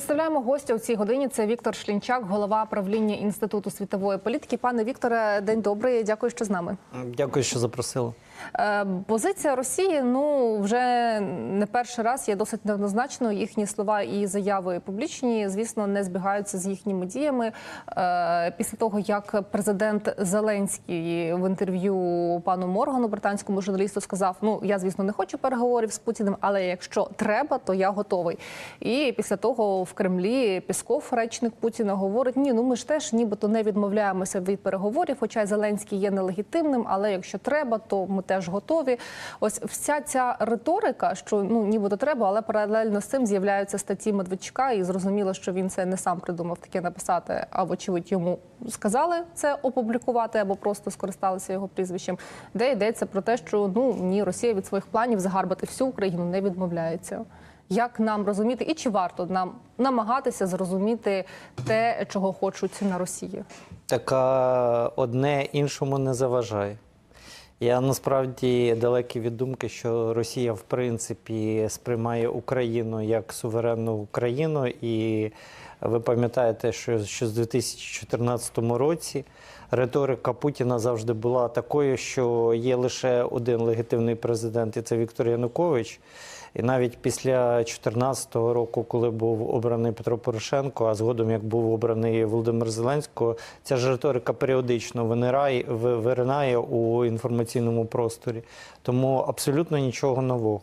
Представляємо гостя у цій годині. Це Віктор Шлінчак, голова правління інституту світової політики. Пане Вікторе, день добрий. Дякую, що з нами. Дякую, що запросили. Е, Позиція Росії ну вже не перший раз є досить неоднозначною. Їхні слова і заяви публічні, звісно, не збігаються з їхніми діями. Е, Після того, як президент Зеленський в інтерв'ю пану Моргану, британському журналісту, сказав: Ну я звісно не хочу переговорів з Путіним, але якщо треба, то я готовий. І після того в Кремлі Пісков, речник Путіна, говорить: Ні, ну ми ж теж нібито не відмовляємося від переговорів. Хоча Зеленський є нелегітимним, але якщо треба, то ми теж готові. Ось вся ця риторика, що ну нібито треба, але паралельно з цим з'являються статті Медведчука, і зрозуміло, що він це не сам придумав таке написати, а вочевидь йому сказали це опублікувати або просто скористалися його прізвищем, де йдеться про те, що ну ні, Росія від своїх планів загарбати всю Україну не відмовляється. Як нам розуміти, і чи варто нам намагатися зрозуміти те, чого хочуть на Росії? Така одне іншому не заважає. Я насправді далекий від думки, що Росія в принципі сприймає Україну як суверенну Україну, і ви пам'ятаєте, що, що з 2014 році риторика Путіна завжди була такою, що є лише один легітимний президент, і це Віктор Янукович. І навіть після 2014 року, коли був обраний Петро Порошенко, а згодом як був обраний Володимир Зеленський, ця ж риторика періодично винирає, виринає у інформаційному просторі. Тому абсолютно нічого нового.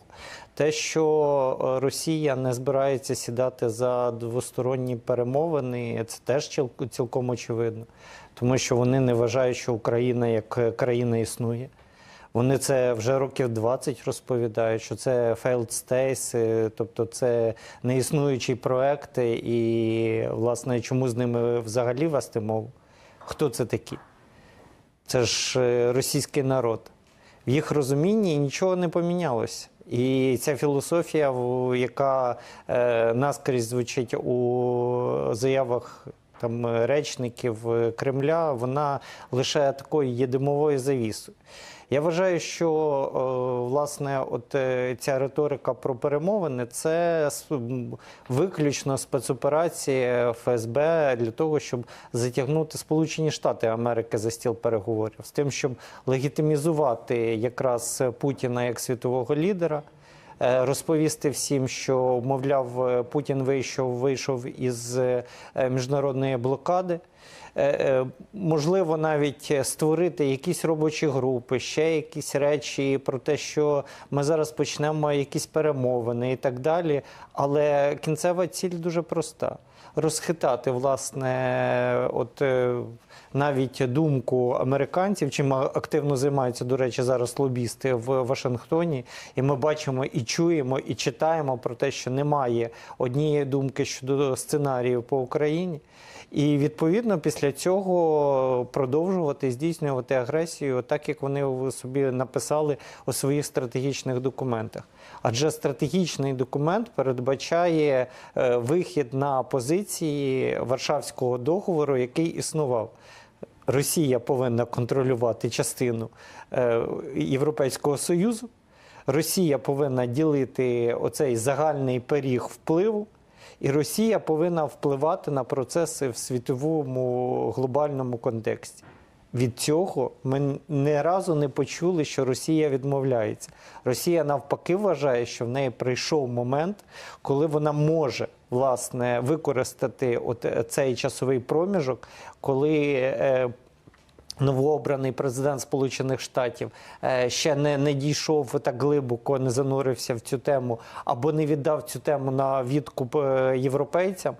Те, що е, Росія не збирається сідати за двосторонні перемовини, це теж цілком очевидно, тому що вони не вважають, що Україна як е, країна існує. Вони це вже років 20 розповідають, що це failed states, е, тобто це неіснуючі проекти, і, власне, чому з ними взагалі вести мову? Хто це такі? Це ж е, російський народ. В їх розумінні нічого не помінялося. І ця філософія, яка е, наскрізь звучить у заявах там речників Кремля, вона лише такою є димовою завісою. Я вважаю, що е, власне, от е, ця риторика про перемовини це виключно спецоперація ФСБ для того, щоб затягнути Сполучені Штати Америки за стіл переговорів, з тим, щоб легітимізувати якраз Путіна як світового лідера. Е, Розповісти всім, що мовляв, е, Путін вийшов, вийшов із е, міжнародної блокади. Можливо, навіть створити якісь робочі групи, ще якісь речі про те, що ми зараз почнемо якісь перемовини і так далі. Але кінцева ціль дуже проста: розхитати власне, от е, навіть думку американців, чим активно займаються, до речі, зараз лобісти в Вашингтоні. І ми бачимо і чуємо, і читаємо про те, що немає однієї думки щодо сценарію по Україні. І відповідно після цього продовжувати здійснювати агресію, так як вони собі написали у своїх стратегічних документах. Адже стратегічний документ передбачає е, вихід на позиції Варшавського договору, який існував. Росія повинна контролювати частину е, Європейського Союзу. Росія повинна ділити оцей загальний пиріг впливу, і Росія повинна впливати на процеси в світовому глобальному контексті. Від цього ми не разу не почули, що Росія відмовляється. Росія навпаки вважає, що в неї прийшов момент, коли вона може власне використати от е, цей часовий проміжок, коли е, новообраний президент Сполучених Штатів е, ще не, не дійшов так глибоко, не занурився в цю тему, або не віддав цю тему на відкуп е, європейцям,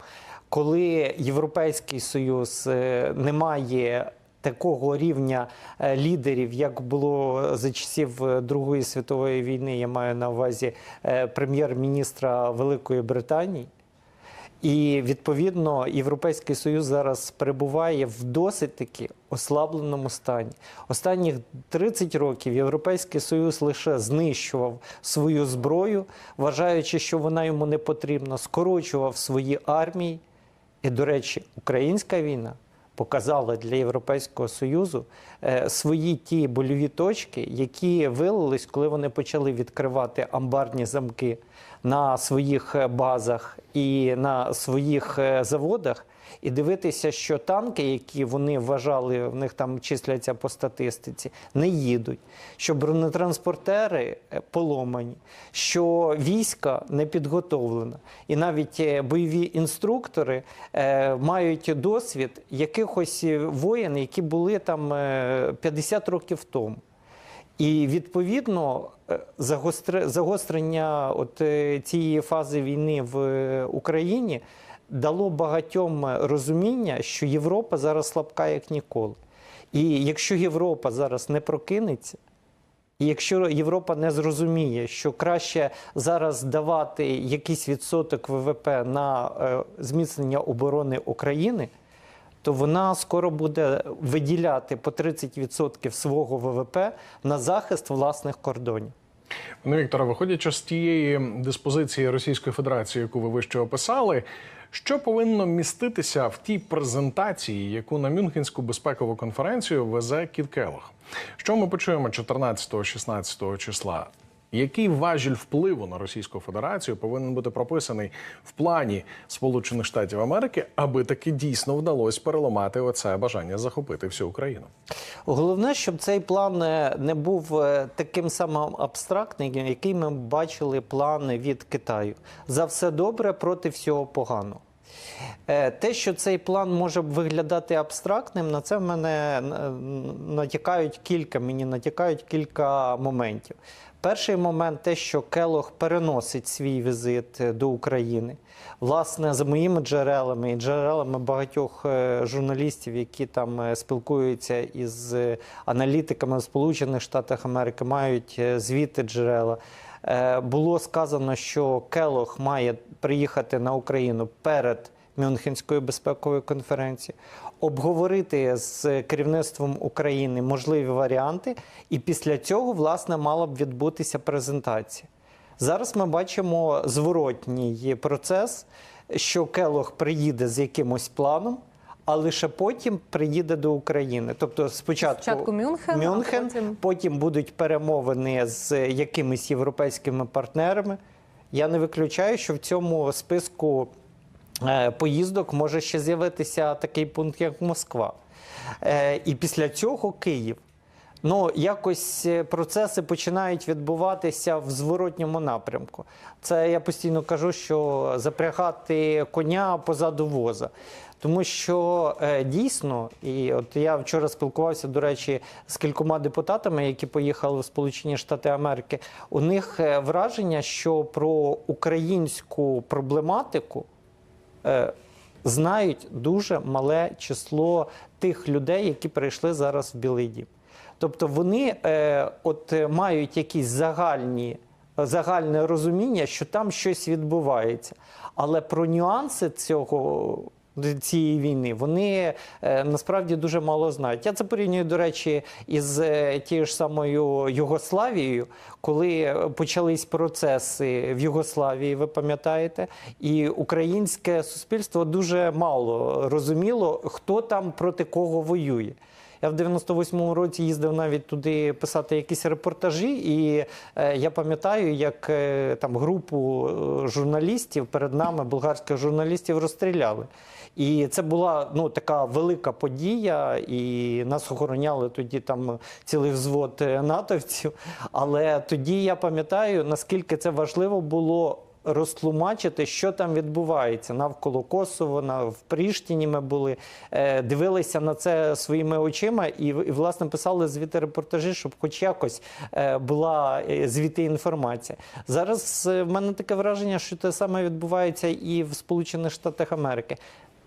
коли Європейський Союз е, не має такого рівня е, лідерів, як було за часів е, Другої світової війни, я маю на увазі е, прем'єр-міністра Великої Британії. І відповідно Європейський Союз зараз перебуває в досить таки ослабленому стані. Останніх 30 років Європейський Союз лише знищував свою зброю, вважаючи, що вона йому не потрібна, скорочував свої армії. І, до речі, українська війна показала для Європейського Союзу е, свої ті больові точки, які вилились, коли вони почали відкривати амбарні замки на своїх е, базах і на своїх е, заводах. І дивитися, що танки, які вони вважали, в них там числяться по статистиці, не їдуть, що бронетранспортери е, поломані, що війська не підготовлена. І навіть е, бойові інструктори е, мають досвід якихось воїн, які були там е, 50 років тому. І відповідно загостре- загострення от цієї фази війни в Україні дало багатьом розуміння, що Європа зараз слабка як ніколи. І якщо Європа зараз не прокинеться, і якщо Європа не зрозуміє, що краще зараз давати якийсь відсоток ВВП на е, зміцнення оборони України, то вона скоро буде виділяти по 30% свого ВВП на захист власних кордонів. Пане Вікторе, виходячи з тієї диспозиції Російської Федерації, яку ви вище описали, що повинно міститися в тій презентації, яку на Мюнхенську безпекову конференцію везе Кіт Келлог? Що ми почуємо 14-16 числа? Який важіль впливу на Російську Федерацію повинен бути прописаний в плані Сполучених Штатів Америки, аби таки дійсно вдалося переламати оце бажання захопити всю Україну? Головне, щоб цей план е, не був е, таким самим абстрактним, який ми бачили план від Китаю. За все добре проти всього поганого. Е, Те, що цей план може виглядати абстрактним, на це в мене натякають кілька, мені натякають кілька моментів. Перший момент те, що Келох переносить свій візит е, до України. Власне, за моїми джерелами і джерелами багатьох е, журналістів, які там спілкуються із аналітиками в Сполучених Штатах Америки, мають звіти джерела. Е, Було сказано, що Келох має приїхати на Україну перед Мюнхенською безпековою конференцією, обговорити з керівництвом України можливі варіанти, і після цього, власне, мала б відбутися презентація. Зараз ми бачимо зворотній процес, що Келох приїде з якимось планом, а лише потім приїде до України. Тобто, спочатку, Спочатку Мюнхен, Мюнхен потім- потім будуть перемовини з якимись європейськими партнерами. Я не виключаю, що в цьому списку е, поїздок може ще з'явитися такий пункт, як Москва. Е, І після цього Київ. Ну, якось е, процеси починають відбуватися в зворотньому напрямку. Це я постійно кажу, що запрягати коня позаду воза. Тому що е, дійсно, і от я вчора спілкувався, до речі, з кількома депутатами, які поїхали в Сполучені Штати Америки. У них е, враження, що про українську проблематику е, знають дуже мале число тих людей, які прийшли зараз в Білий Дім. Тобто вони е, от мають якісь загальні, загальне розуміння, що там щось відбувається. Але про нюанси цього. Цієї війни вони е, насправді дуже мало знають. Я це порівнюю, до речі, із е, тією ж самою Югославією, коли почались процеси в Югославії, ви пам'ятаєте, і українське суспільство дуже мало розуміло, хто там проти кого воює. Я в 98-му році їздив навіть туди писати якісь репортажі, і е, я пам'ятаю, як там групу журналістів перед нами, болгарських журналістів, розстріляли. І це була ну така велика подія, і нас охороняли тоді там цілий взвод е, натовців. Але тоді я пам'ятаю, наскільки це важливо було розтлумачити, що там відбувається навколо Косово, на в Пріштіні ми були, е, дивилися на це своїми очима і, і власне писали звіти репортажі, щоб хоч якось е, була е, звідти інформація. Зараз е, в мене таке враження, що те саме відбувається і в Сполучених Штатах Америки.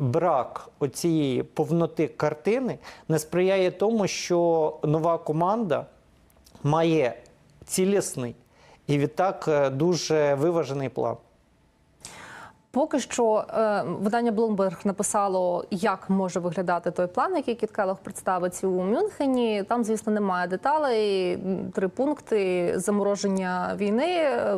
Брак оцієї повноти картини не сприяє тому, що нова команда має цілісний і відтак е, дуже виважений план. Поки що е, видання Bloomberg написало, як може виглядати той план, який Кіт представить у Мюнхені. Там, звісно, немає деталей. Три пункти замороження війни. е,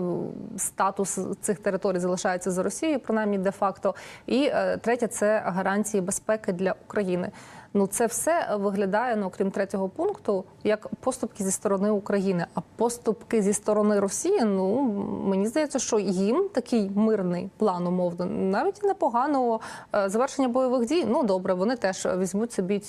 Статус цих територій залишається за Росією, принаймні де-факто. І е, третє це гарантії безпеки для України. Ну це все виглядає, ну окрім третього пункту, як поступки зі сторони України. А поступки зі сторони Росії, ну мені здається, що їм такий мирний план умовно навіть непоганого е, завершення бойових дій. Ну добре, вони теж візьмуть собі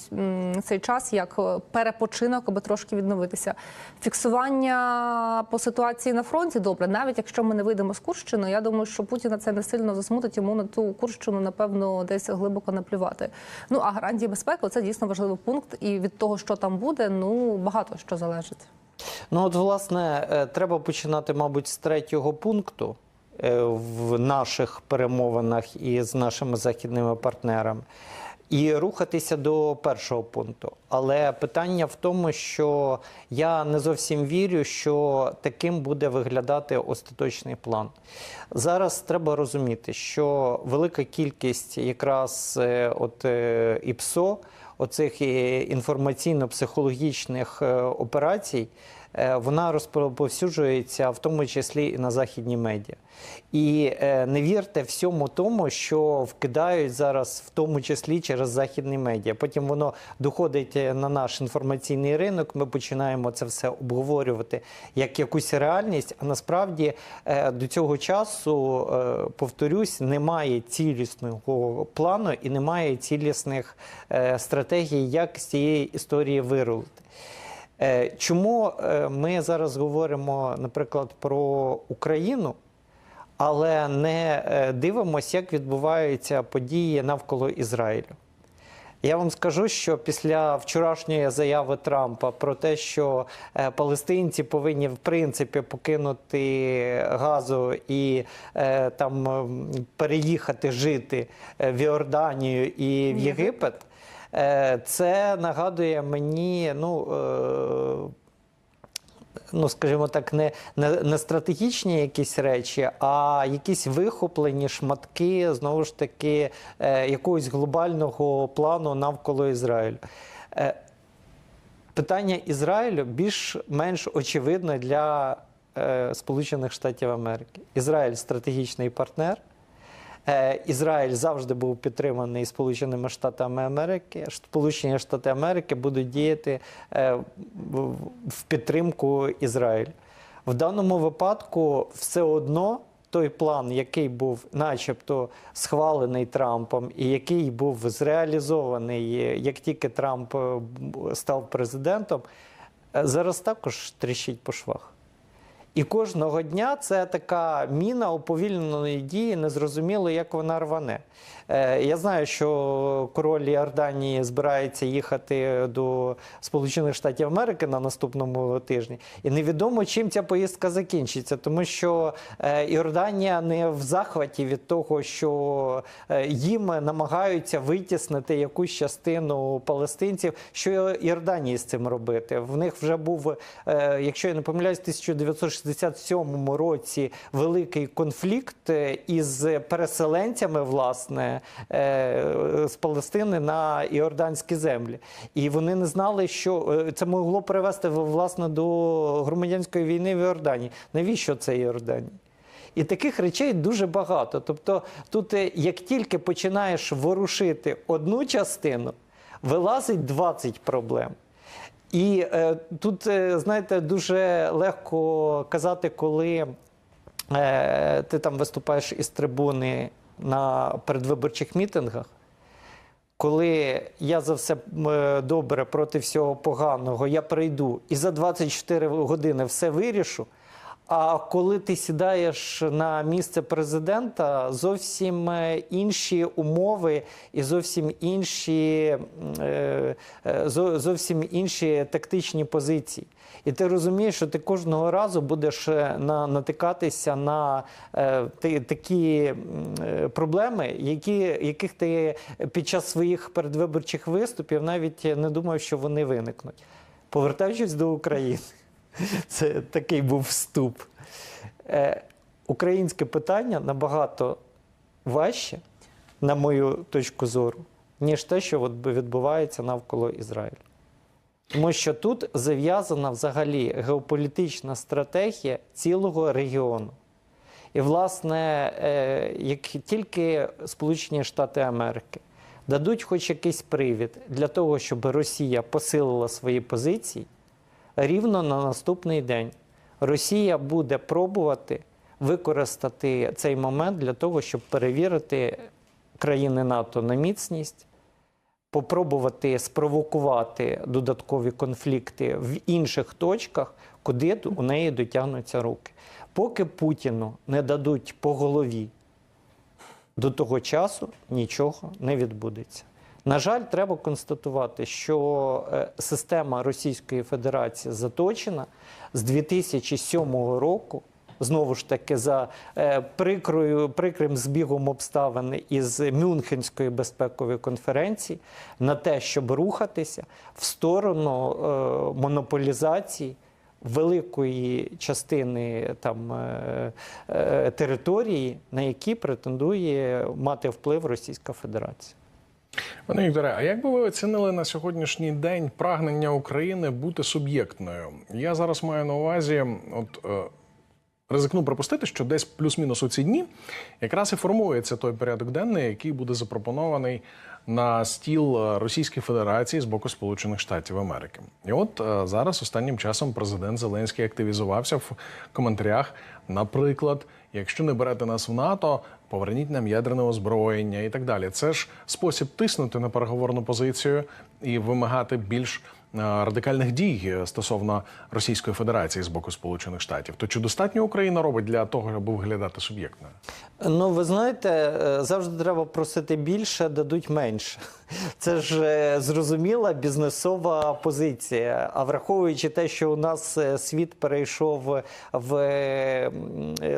цей час як е, перепочинок, аби трошки відновитися. Фіксування по ситуації на фронті добре, навіть якщо ми не вийдемо з Курщини, я думаю, що Путіна це не сильно засмутить йому на ту Курщину, напевно, десь глибоко наплювати. Ну а гарантії безпеки це дійсно важливий пункт, і від того, що там буде, ну багато що залежить. Ну, от, власне, е, треба починати, мабуть, з третього пункту е, в наших перемовинах із нашими західними партнерами. І рухатися до першого пункту. Але питання в тому, що я не зовсім вірю, що таким буде виглядати остаточний план. Зараз треба розуміти, що велика кількість якраз е, от ІПСО, оцих е, інформаційно-психологічних е, операцій, вона розповсюджується в тому числі і на західні медіа. І е, не вірте всьому тому, що вкидають зараз, в тому числі через західні медіа. Потім воно доходить е, на наш інформаційний ринок. Ми починаємо це все обговорювати як якусь реальність. А насправді е, до цього часу, е, повторюсь, немає цілісного плану і немає цілісних е, стратегій, як з цієї історії вирулити. Е, Чому е, ми зараз говоримо, наприклад, про Україну, але не е, дивимося, як відбуваються події навколо Ізраїлю? Я вам скажу, що після вчорашньої заяви Трампа про те, що палестинці повинні в принципі покинути Газу і там переїхати жити в Іорданію і в Єгипет, це нагадує мені, ну. Е, ну, скажімо так, не, не, не стратегічні якісь речі, а якісь вихоплені шматки знову ж таки е, якогось глобального плану навколо Ізраїлю. Е, питання Ізраїлю більш-менш очевидне для е, Сполучених Штатів Америки. Ізраїль стратегічний партнер. Е, Ізраїль завжди був підтриманий Сполученими Штатами Америки. Сполучені Штати Америки будуть діяти е, в- підтримку Ізраїлю. В даному випадку все одно той план, який був, начебто, схвалений Трампом, і який був зреалізований, е, як тільки Трамп став президентом, зараз також тріщить по швах. І кожного дня це така міна уповільненої дії, незрозуміло, як вона рване. Е, я знаю, що король Іорданії збирається їхати до Сполучених Штатів Америки на наступному тижні, і невідомо, чим ця поїздка закінчиться, тому що е, Іорданія не в захваті від того, що е, їм намагаються витіснити якусь частину палестинців, що Іорданії з цим робити. В них вже був, якщо я не помиляюсь, 1960 67 році великий конфлікт е, із переселенцями власне е, з Палестини на іорданські землі, і вони не знали, що е, це могло привести власне до громадянської війни в Іорданії. Навіщо це Іорданія? І таких речей дуже багато. Тобто, тут як тільки починаєш ворушити одну частину, вилазить 20 проблем. І е, тут, е, знаєте, дуже легко казати, коли е, ти там виступаєш із трибуни на передвиборчих мітингах. Коли я за все е, добре проти всього поганого, я прийду і за 24 години все вирішу. А коли ти сідаєш на місце президента, зовсім е, інші умови і зовсім інші, е, е, зо- зовсім інші тактичні позиції. І ти розумієш, що ти кожного разу будеш на, натикатися на ти, такі проблеми, які, яких ти під час своїх передвиборчих виступів навіть не думав, що вони виникнуть. Повертаючись до України. Це такий був вступ. Е, українське питання набагато важче, на мою точку зору, ніж те, що відбувається навколо Ізраїлю. Тому що тут зав'язана взагалі геополітична стратегія цілого регіону. І, власне, е, як тільки Сполучені Штати Америки дадуть хоч якийсь привід для того, щоб Росія посилила свої позиції, рівно на наступний день Росія буде пробувати використати цей момент для того, щоб перевірити країни НАТО на міцність, попробувати спровокувати додаткові конфлікти в інших точках, куди у неї дотягнуться руки. Поки Путіну не дадуть по голові до того часу нічого не відбудеться. На жаль, треба констатувати, що е, система Російської Федерації заточена з 2007 року. Знову ж таки, за е, прикрою, прикрим збігом обставин із Мюнхенської безпекової конференції на те, щоб рухатися в сторону е, монополізації великої частини там території, на які претендує мати вплив Російська Федерація. Пане Вікторе, а як би ви оцінили на сьогоднішній день прагнення України бути суб'єктною? Я зараз маю на увазі, от е, ризикну припустити, що десь плюс-мінус у ці дні якраз і формується той порядок денний, який буде запропонований на стіл е, Російської Федерації з боку Сполучених Штатів Америки. І от е, зараз останнім часом президент Зеленський активізувався в коментарях. Наприклад, якщо не берете нас в НАТО, поверніть нам ядерне озброєння і так далі. Це ж спосіб тиснути на переговорну позицію і вимагати більш радикальних дій стосовно Російської Федерації з боку Сполучених Штатів. То чи достатньо Україна робить для того, аби виглядати суб'єктною? Ну, ви знаєте, е, завжди треба просити більше, дадуть менше. Це ж е, зрозуміла бізнесова позиція. А враховуючи те, що у нас е, світ перейшов в е,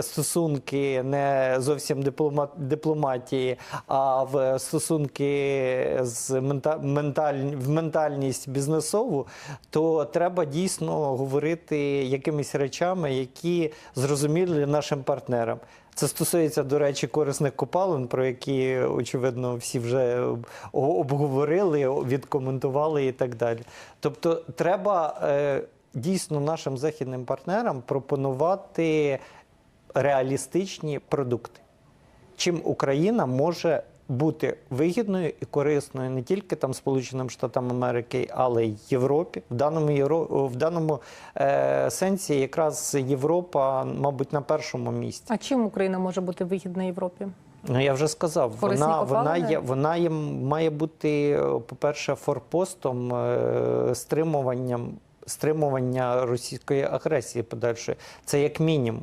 стосунки не зовсім диплома- дипломатії, а в стосунки з мента- менталь- в ментальність бізнесову, то треба дійсно говорити якимись речами, які зрозумілі нашим партнерам. Це стосується, до речі, корисних копалин, про які, очевидно, всі вже обговорили, відкоментували і так далі. Тобто, треба е, дійсно нашим західним партнерам пропонувати реалістичні продукти. Чим Україна може бути вигідною і корисною не тільки там Сполученим Штатам Америки, але й Європі. В даному Євро... в даному е, сенсі якраз Європа, мабуть, на першому місці. А чим Україна може бути вигідна Європі? Ну я вже сказав, Корисні вона, вона є, вона є, має бути, по-перше, форпостом, е, стримуванням, стримування російської агресії подальшої. Це як мінімум.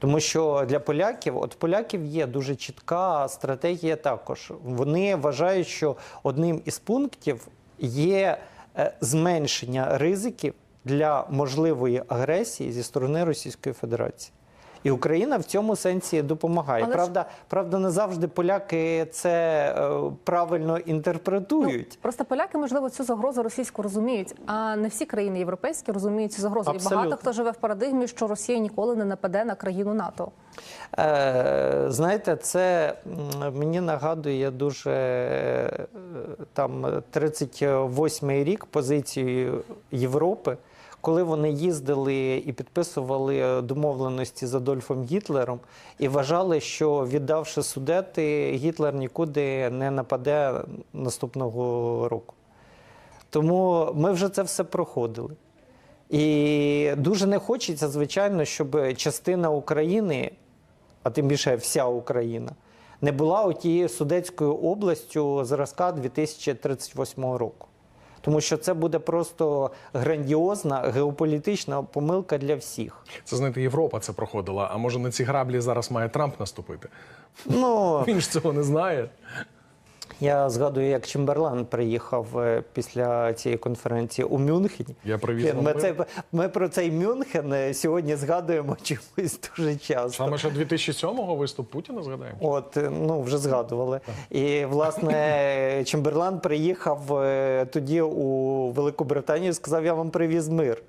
Тому що для поляків, от поляків є дуже чітка стратегія також. Вони вважають, що одним із пунктів є е, зменшення ризиків для можливої агресії зі сторони Російської Федерації. І Україна в цьому сенсі допомагає. Але ж- правда, правда, не завжди поляки це е, правильно інтерпретують. Ну, просто поляки, можливо, цю загрозу російську розуміють, а не всі країни європейські розуміють цю загрозу. І багато хто живе в парадигмі, що Росія ніколи не нападе на країну НАТО. Е, знаєте, це мені нагадує дуже е, там 38-й рік позицію Європи, коли вони їздили і підписували домовленості з Адольфом Гітлером і вважали, що віддавши судети, Гітлер нікуди не нападе наступного року. Тому ми вже це все проходили. І дуже не хочеться, звичайно, щоб частина України, а тим більше вся Україна, не була тією Судецькою областю зразка 2038 року. Тому що це буде просто грандіозна геополітична помилка для всіх. Це знаєте, Європа це проходила. А може на ці граблі зараз має Трамп наступити? Ну, Він ж цього не знає. Я згадую, як Чемберлен приїхав е, після цієї конференції у Мюнхені. Я привіз Ми, це, ми про цей Мюнхен е, сьогодні згадуємо чомусь дуже часто. Саме ще 2007-го виступ Путіна згадаємо. От, е, ну вже згадували. І власне Чемберлан приїхав тоді у Велику Британію і сказав: Я вам привіз мир.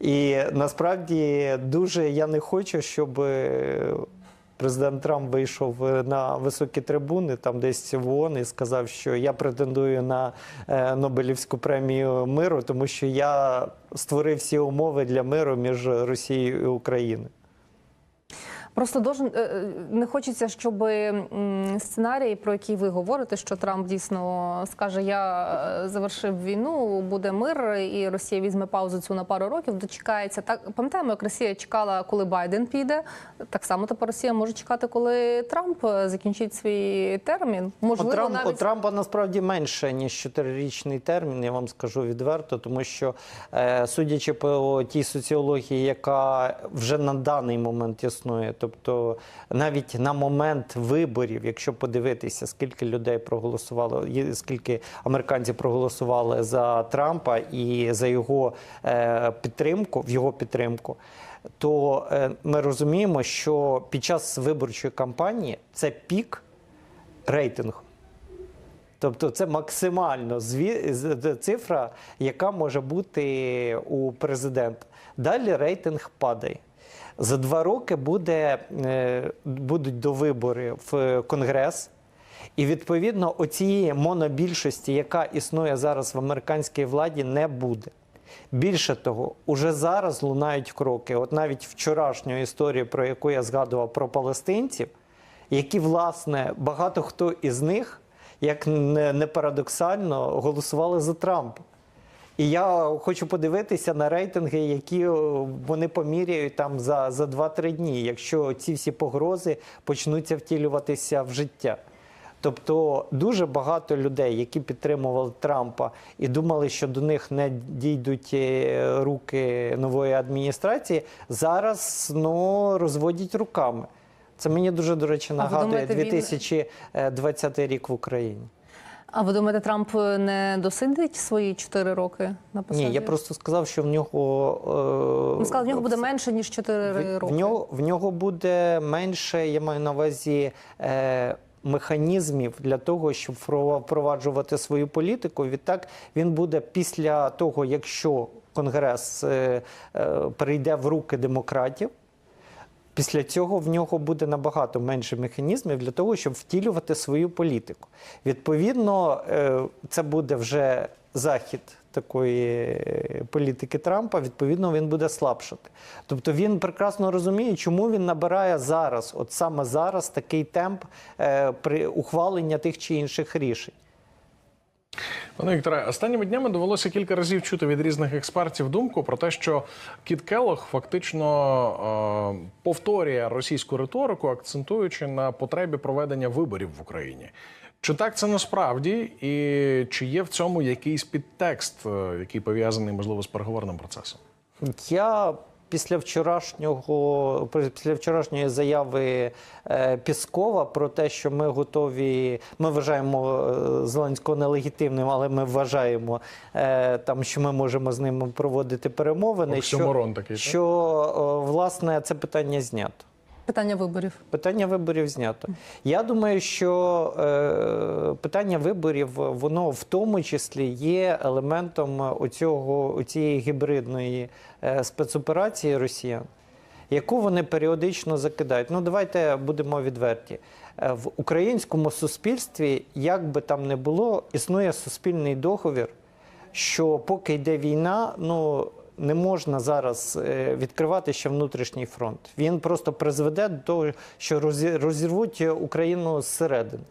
І насправді дуже я не хочу, щоб президент Трамп вийшов е, на високі трибуни, там десь в ООН, і сказав, що я претендую на е, Нобелівську премію миру, тому що я створив всі умови для миру між Росією і Україною. Просто должен е, е, не хочеться, щоб сценарій, про який ви говорите, що Трамп дійсно скаже: Я е, завершив війну, буде мир, і Росія візьме паузу цю на пару років. Дочекається так. Пам'ятаємо, як Росія чекала, коли Байден піде. Так само тепер Росія може чекати, коли Трамп закінчить свій термін. У, Можливо, Трамп, у Трампа насправді менше ніж чотирирічний термін. Я вам скажу відверто, тому що судячи по тій соціології, яка вже на даний момент існує, тобто навіть на момент виборів, якщо подивитися, скільки людей проголосувало, скільки американців проголосували за Трампа і за його е, підтримку, в його підтримку. То е, ми розуміємо, що під час виборчої кампанії це пік рейтингу. Тобто це максимально зві- цифра, яка може бути у президента. Далі рейтинг падає. За два роки буде, е, будуть до вибори в Конгрес. І відповідно оцієї монобільшості, яка існує зараз в американській владі, не буде. Більше того, уже зараз лунають кроки. От навіть вчорашню історію, про яку я згадував про палестинців, які, власне, багато хто із них, як не парадоксально, голосували за Трампа. І я хочу подивитися на рейтинги, які вони поміряють там за, за 2-3 дні, якщо ці всі погрози почнуться втілюватися в життя. Тобто дуже багато людей, які підтримували Трампа і думали, що до них не дійдуть е, руки нової адміністрації, зараз ну, розводять руками. Це мені дуже, до речі, нагадує думаєте, він- 2020 рік в Україні. А ви думаєте, Трамп не досидить свої чотири роки на посаді? Ні, я просто сказав, що в нього. е, Ви сказали, в нього буде менше ніж чотири в, роки. в, нього, в нього буде менше, я маю на увазі. Е, Механізмів для того, щоб впро- впроваджувати свою політику. Відтак він буде після того, якщо Конгрес е, е, перейде в руки демократів, Після цього в нього буде набагато менше механізмів для того, щоб втілювати свою політику. Відповідно, е, це буде вже захід такої е, політики Трампа. Відповідно, він буде слабшати. Тобто він прекрасно розуміє, чому він набирає зараз, от саме зараз, такий темп е, при ухваленні тих чи інших рішень. Пане Вікторе, останніми днями довелося кілька разів чути від різних експертів думку про те, що Кіт Келлог фактично е, повторює російську риторику, акцентуючи на потребі проведення виборів в Україні. Чи так це насправді, і чи є в цьому якийсь підтекст, е, який пов'язаний можливо з переговорним процесом? Я після вчорашнього після вчорашньої заяви е, Піскова про те, що ми готові, ми вважаємо е, Зеленського нелегітимним, але ми вважаємо е, там, що ми можемо з ним проводити перемовини. Що, такий, що власне це питання знято. Питання виборів. Питання виборів знято. Я думаю, що е, питання виборів воно в тому числі є елементом оцього, оцієї гібридної е, спецоперації росіян, яку вони періодично закидають. Ну, давайте будемо відверті. Е, В українському суспільстві, як би там не було, існує суспільний договір, що поки йде війна, ну не можна зараз е, відкривати ще внутрішній фронт. Він просто призведе до того, що розірвуть Україну зсередини.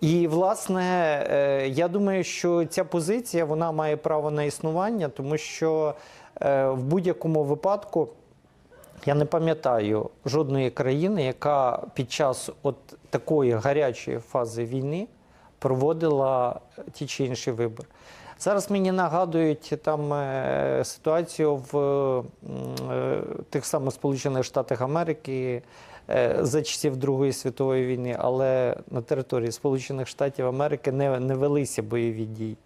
І, власне, е, я думаю, що ця позиція вона має право на існування, тому що е, в будь-якому випадку я не пам'ятаю жодної країни, яка під час от такої гарячої фази війни проводила ті чи інші вибори. Зараз мені нагадують там е, ситуацію в е, тих самих Сполучених Штатах Америки е, за часів Другої світової війни, але на території Сполучених Штатів Америки не, не велися бойові дії.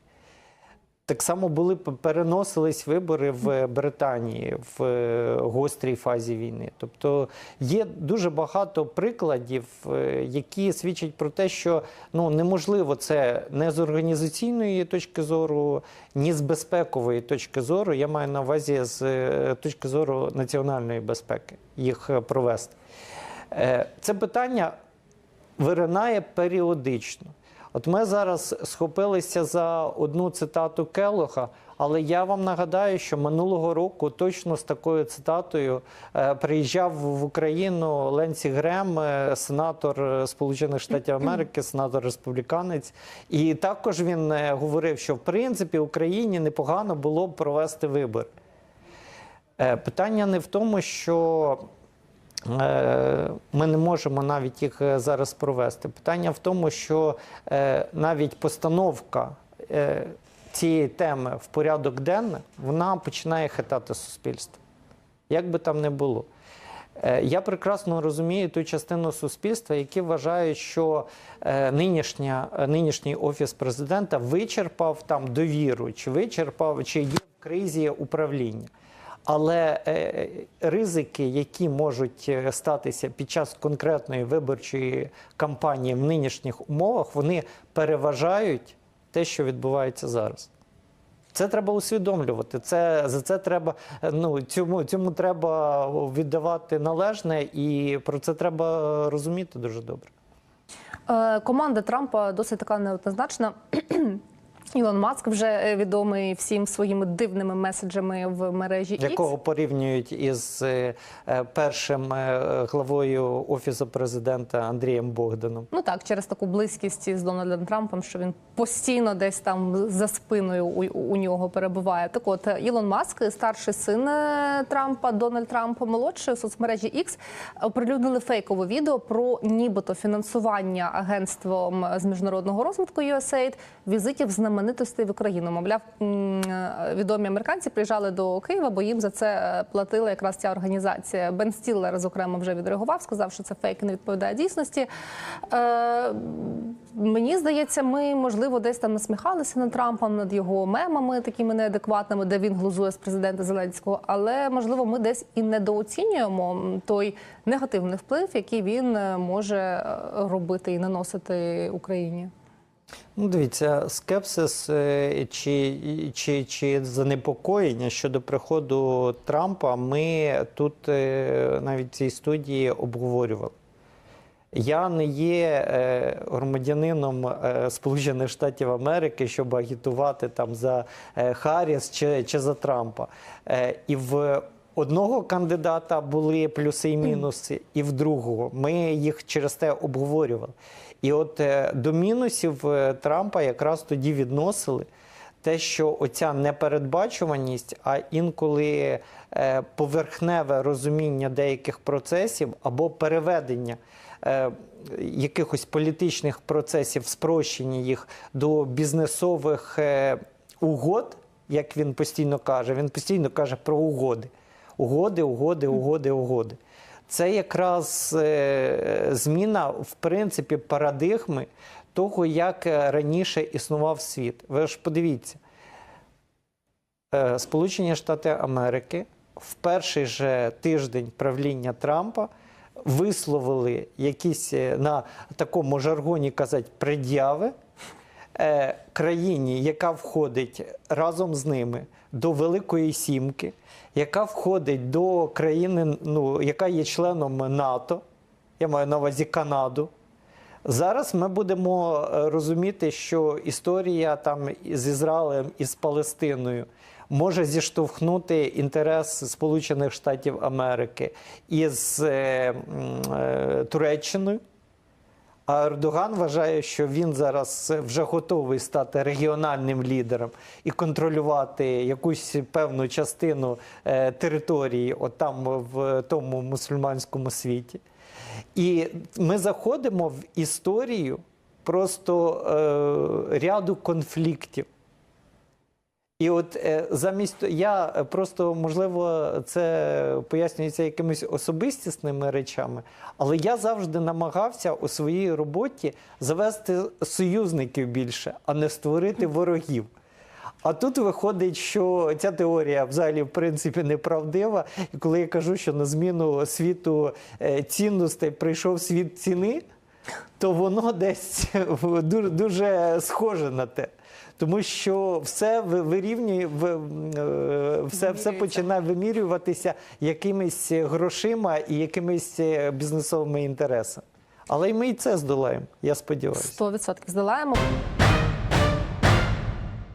Так само були переносились вибори в Британії в е, гострій фазі війни. Тобто є дуже багато прикладів, е, які свідчать про те, що ну неможливо це не з організаційної точки зору, ні з безпекової точки зору. Я маю на увазі з е, точки зору національної безпеки їх провести. Це питання виринає періодично. От ми зараз схопилися за одну цитату Келоха, Але я вам нагадаю, що минулого року точно з такою цитатою е, приїжджав в Україну Ленсі Грем, е, сенатор е, Сполучених Штатів Америки, сенатор республіканець. І також він говорив, що в принципі Україні непогано було б провести вибори. Питання не в тому, що ми не можемо навіть їх е, зараз провести. Питання в тому, що е, навіть постановка е, цієї теми в порядок денний, вона починає хитати суспільство. Як би там не було. Е, Я прекрасно розумію ту частину суспільства, які вважають, що е, нинішня, е, нинішній офіс президента вичерпав там довіру, чи вичерпав, чи є в кризі управління. Але е, ризики, які можуть е, статися під час конкретної виборчої кампанії в нинішніх умовах, вони переважають те, що відбувається зараз. Це треба усвідомлювати. Це за це треба е, ну цьому цьому треба віддавати належне, і про це треба розуміти дуже добре. Е, Команда Трампа досить така неоднозначна. Ілон Маск вже е, відомий всім своїми дивними меседжами в мережі X. Якого порівнюють із е, е, першим главою офісу президента Андрієм Богданом. Ну так, через таку близькість із Дональдом Трампом, що він постійно десь там за спиною у, у нього перебуває. Так от Ілон Маск, старший син Трампа, Дональд Трамп, молодший у соцмережі X, оприлюднили фейкове відео про нібито фінансування агентством з міжнародного розвитку USAID візитів знаменитостей в Україну. Мовляв, е, відомі американці приїжджали до Києва, бо їм за це е, платила якраз ця організація. Бен Стіллер, зокрема, вже відреагував, сказав, що це фейк і не відповідає дійсності. Е, Мені здається, ми можливо десь там насміхалися над Трампом, над його мемами, такими неадекватними, де він глузує з президента Зеленського. Але можливо, ми десь і недооцінюємо той негативний вплив, який він е, може робити і наносити Україні. Ну, дивіться, скепсис е, чи, чи, чи занепокоєння щодо приходу Трампа ми тут е, навіть в цій студії обговорювали. Я не є е, громадянином Сполучених Штатів Америки, щоб агітувати там за Харріс чи, чи за Трампа. І в одного кандидата були плюси і мінуси, і в другого. Ми їх через те обговорювали. І от е, до мінусів е, Трампа якраз тоді відносили те, що оця непередбачуваність, а інколи е, поверхневе розуміння деяких процесів або переведення якихось політичних процесів, спрощення їх до бізнесових угод, як він постійно каже. Він постійно каже про угоди. Угоди, угоди, угоди, угоди. Це якраз е, зміна в принципі парадигми того, як е, раніше існував світ. Ви ж подивіться, е, Сполучені Штати Америки в перший же тиждень правління Трампа висловили якісь на такому жаргоні казати пред'яви країні, яка входить разом з ними до Великої Сімки, яка входить до країни, ну, яка є членом НАТО, я маю на увазі Канаду. Зараз ми будемо е, розуміти, що історія там з Ізраїлем і з Палестиною може зіштовхнути інтерес Сполучених Штатів Америки із е, е, Туреччиною. А Ердоган вважає, що він зараз вже готовий стати регіональним лідером і контролювати якусь певну частину території, території, отам в тому мусульманському світі. І ми заходимо в історію просто е, ряду конфліктів. І от е, замість я просто можливо це пояснюється якимись особистісними речами, але я завжди намагався у своїй роботі завести союзників більше, а не створити ворогів. А тут виходить, що ця теорія взагалі в принципі неправдива. І коли я кажу, що на зміну світу е, цінностей прийшов світ ціни, то воно десь дуже, дуже схоже на те. Тому що все ви- вирівнює, е, все, все починає вимірюватися якимись грошима і якимись е, бізнесовими інтересами. Але й ми і це здолаємо, я сподіваюся. 100% здолаємо.